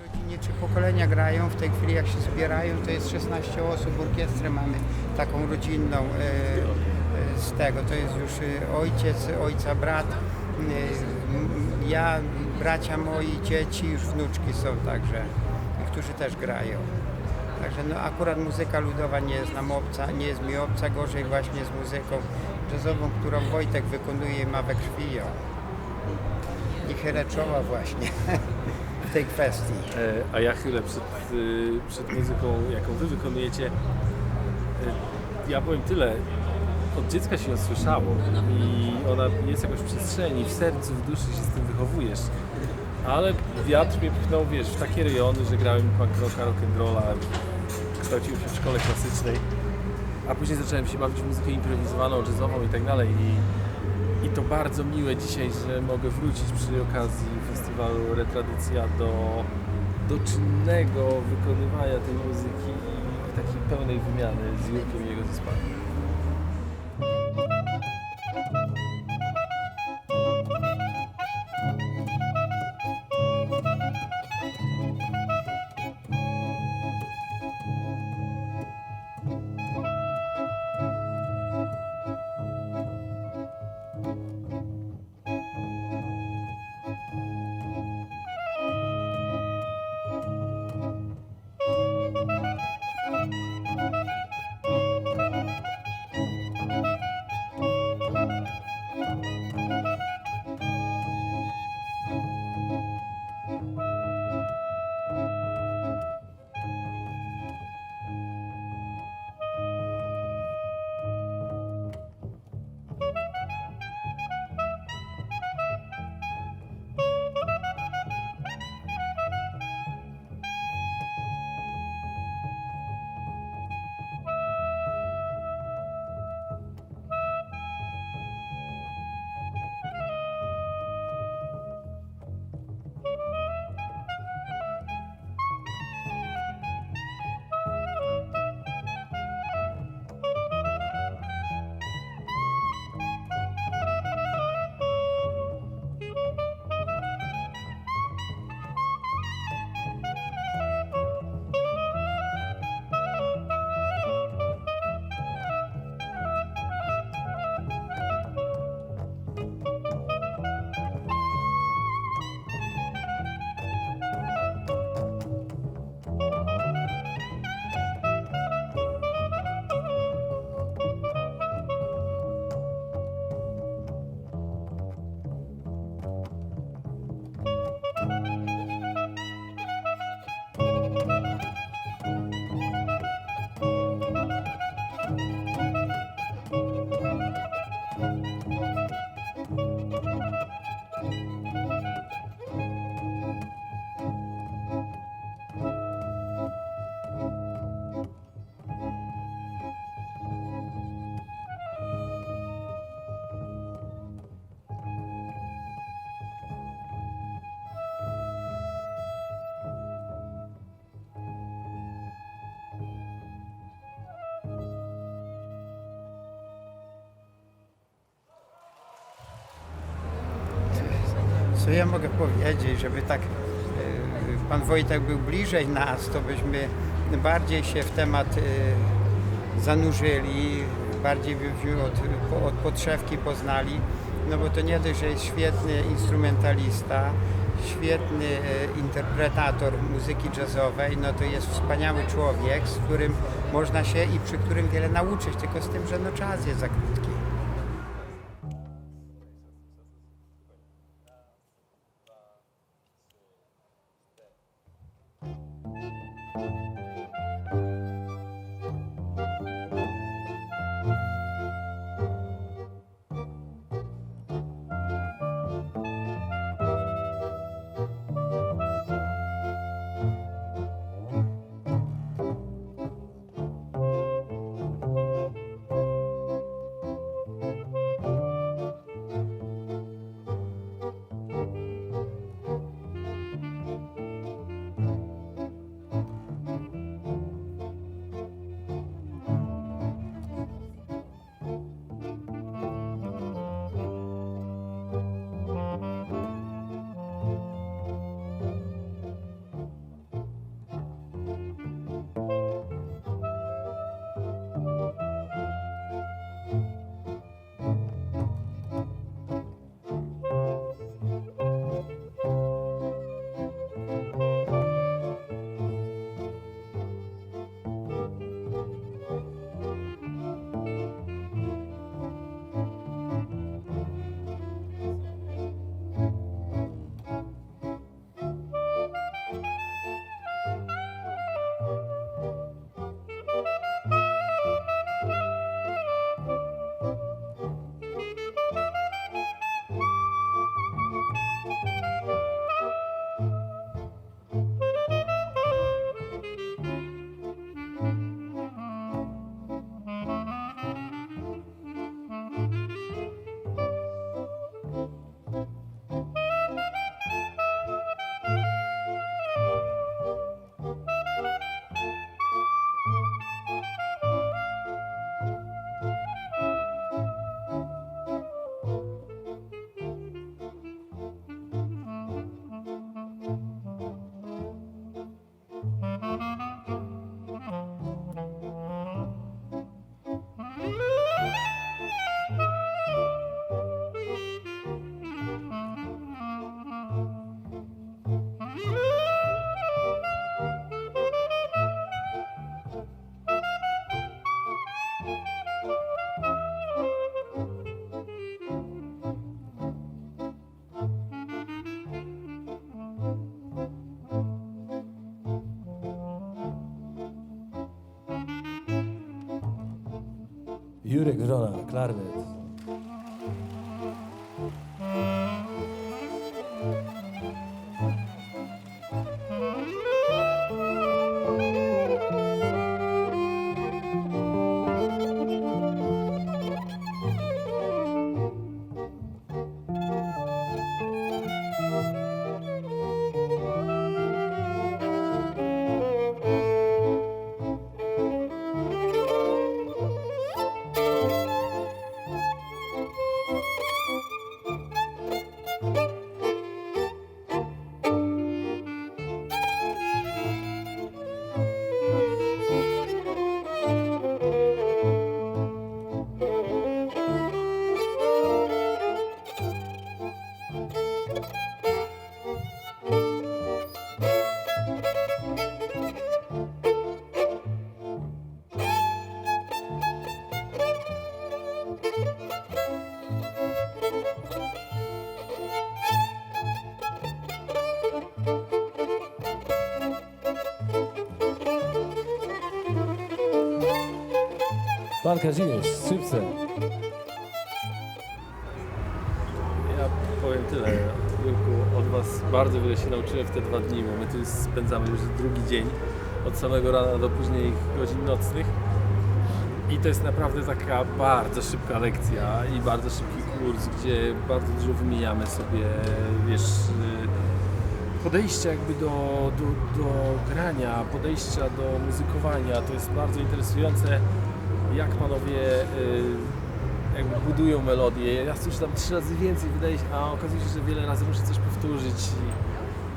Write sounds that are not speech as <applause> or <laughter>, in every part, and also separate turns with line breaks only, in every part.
Rodzinie trzy pokolenia grają, w tej chwili jak się zbierają, to jest 16 osób, orkiestrę mamy taką rodzinną e, e z tego, to jest już e, ojciec, ojca, brat, e, ja, bracia moi, dzieci, już wnuczki są także, którzy też grają. Także no, akurat muzyka ludowa nie jest nam obca, nie jest mi obca, gorzej właśnie z muzyką jazzową, którą Wojtek wykonuje i ma we krwi ją. Chylę czoła właśnie <laughs> w tej kwestii.
E, A ja chwilę przed, y, przed muzyką, jaką wy wykonujecie. E, Ja powiem tyle. Od dziecka się ją słyszało i ona jest jakoś w przestrzeni, w sercu, w duszy się z tym wychowujesz. Ale wiatr mnie pchnął, wiesz, w takie rejony, że grałem punk rocka, rock'n'rolla, kształciłem się w szkole klasycznej, a później zacząłem się bawić w muzykę improwizowaną, jazzową i tak dalej. I to bardzo miłe dzisiaj, że mogę wrócić przy okazji festiwalu Retradycja do, do czynnego wykonywania tej muzyki i takiej pełnej wymiany z Jurkiem i jego zespołem.
Co ja mogę powiedzieć, żeby tak e, pan Wojtek był bliżej nas, to byśmy bardziej się w temat e, zanurzyli, bardziej byśmy od, od podszewki poznali, no bo to nie dość, że jest świetny instrumentalista, świetny e, interpretator muzyki jazzowej, no to jest wspaniały człowiek, z którym można się i przy którym wiele nauczyć, tylko z tym, że no czas jest za krótki.
Jurek Wrona, klarnet. Pan Kazimierz, skrzypce.
Ja powiem tyle, Jurku, od Was bardzo wiele się nauczyłem w te dwa dni, bo my tu spędzamy już drugi dzień, od samego rana do późnych godzin nocnych. I to jest naprawdę taka bardzo szybka lekcja i bardzo szybki kurs, gdzie bardzo dużo wymieniamy sobie, wiesz, y, podejścia jakby do, do, do grania, podejścia do muzykowania. To jest bardzo interesujące, jak panowie y, jakby budują melodię. Ja słyszę tam trzy razy więcej, wydaje się, a okazuje się, że wiele razy muszę coś powtórzyć.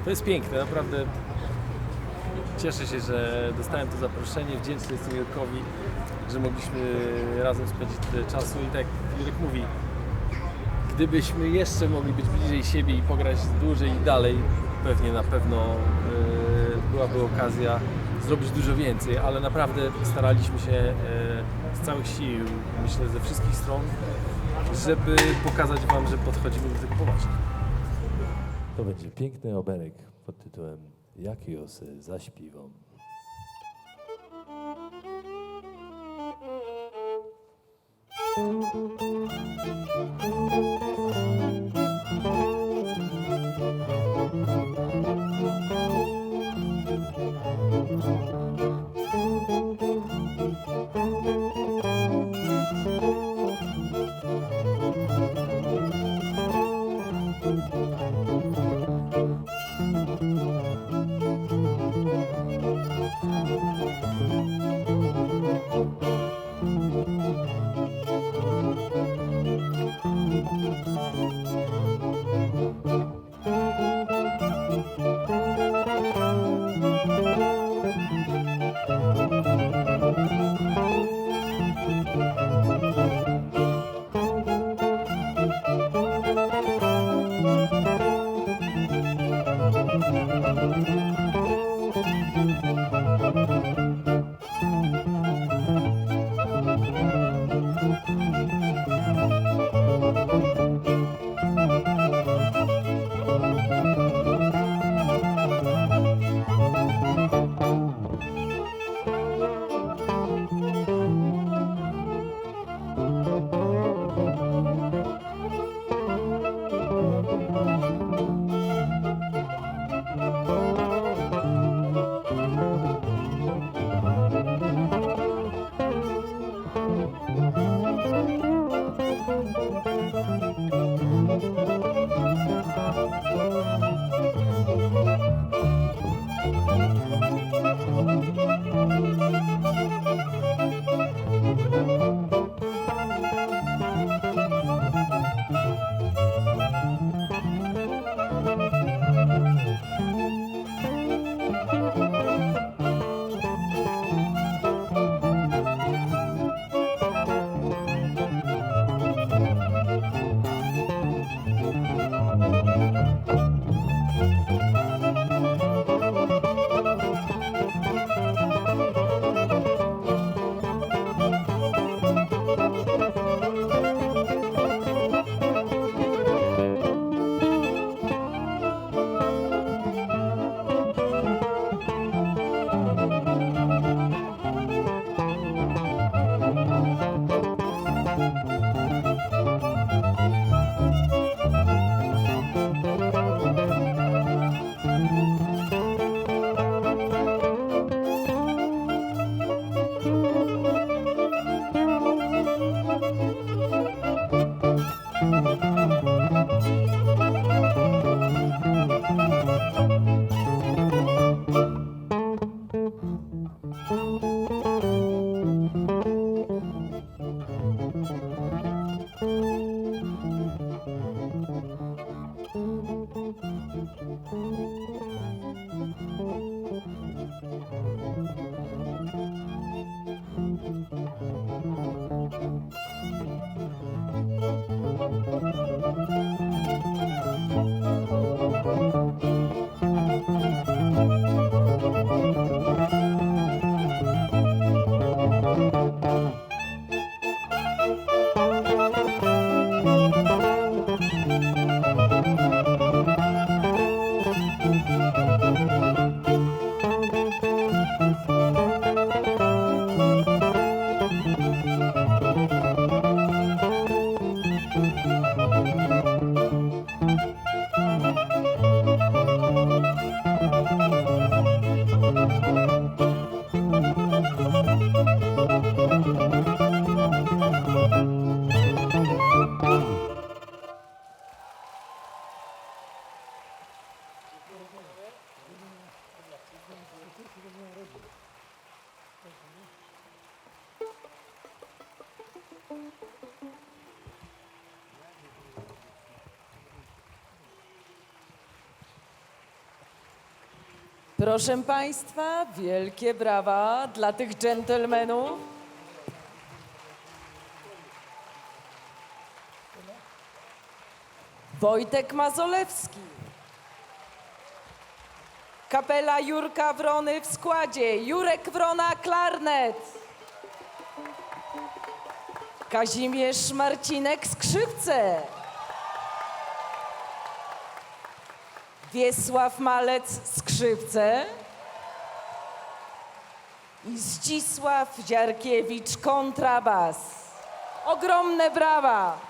I to jest piękne, naprawdę. Cieszę się, że dostałem to zaproszenie. Wdzięczny jestem Jurkowi, że mogliśmy razem spędzić tyle czasu. I tak jak Jurek mówi, gdybyśmy jeszcze mogli być bliżej siebie i pograć dłużej i dalej, pewnie na pewno e, byłaby okazja zrobić dużo więcej, ale naprawdę staraliśmy się e, z całych sił, myślę ze wszystkich stron, żeby pokazać Wam, że podchodzimy do tego poważnie.
To będzie piękny oberek pod tytułem Jak Josy zaśpiewam.
Thank Proszę Państwa, wielkie brawa dla tych dżentelmenów. Wojtek Mazolewski. Kapela Jurka Wrony w składzie. Jurek Wrona, klarnet. Kazimierz Marcinek, skrzypce. Wiesław Malec skrzypce i Zdzisław Dziarkiewicz kontrabas. Ogromne brawa!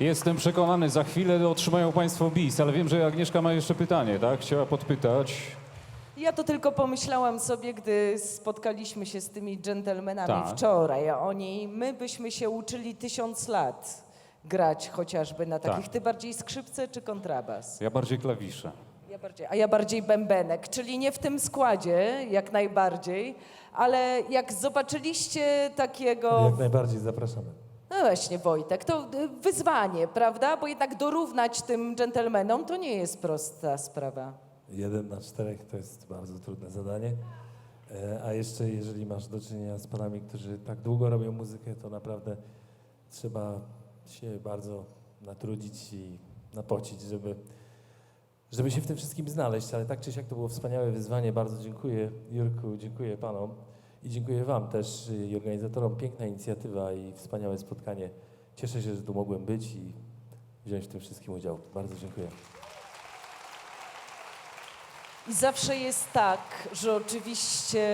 Jestem przekonany, za chwilę otrzymają Państwo bis, ale wiem, że Agnieszka ma jeszcze pytanie, tak? Chciała podpytać.
Ja to tylko pomyślałam sobie, gdy spotkaliśmy się z tymi dżentelmenami
Tak.
wczoraj, a oni, my byśmy się uczyli tysiąc lat grać chociażby na takich.
Tak.
Ty bardziej skrzypce czy kontrabas?
Ja bardziej klawisze.
Ja bardziej, a ja bardziej bębenek, czyli nie w tym składzie, jak najbardziej, ale jak zobaczyliście takiego...
Jak najbardziej zapraszamy.
No właśnie, Wojtek, to y, wyzwanie, prawda? Bo jednak dorównać tym dżentelmenom to nie jest prosta sprawa.
Jeden na czterech to jest bardzo trudne zadanie. E, A jeszcze jeżeli masz do czynienia z panami, którzy tak długo robią muzykę, to naprawdę trzeba się bardzo natrudzić i napocić, żeby, żeby się w tym wszystkim znaleźć. Ale tak czy siak to było wspaniałe wyzwanie. Bardzo dziękuję Jurku, dziękuję panom i dziękuję wam też i organizatorom. Piękna inicjatywa i wspaniałe spotkanie. Cieszę się, że tu mogłem być i wziąć w tym wszystkim udział. Bardzo dziękuję.
I zawsze jest tak, że oczywiście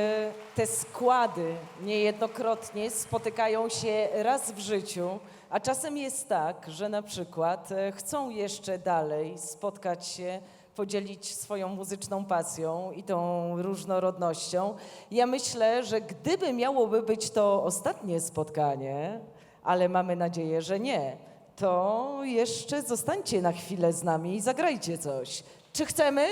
te składy niejednokrotnie spotykają się raz w życiu, a czasem jest tak, że na przykład e, chcą jeszcze dalej spotkać się, podzielić swoją muzyczną pasją i tą różnorodnością. Ja myślę, że gdyby miałoby być to ostatnie spotkanie, ale mamy nadzieję, że nie, to jeszcze zostańcie na chwilę z nami i zagrajcie coś. Czy chcemy?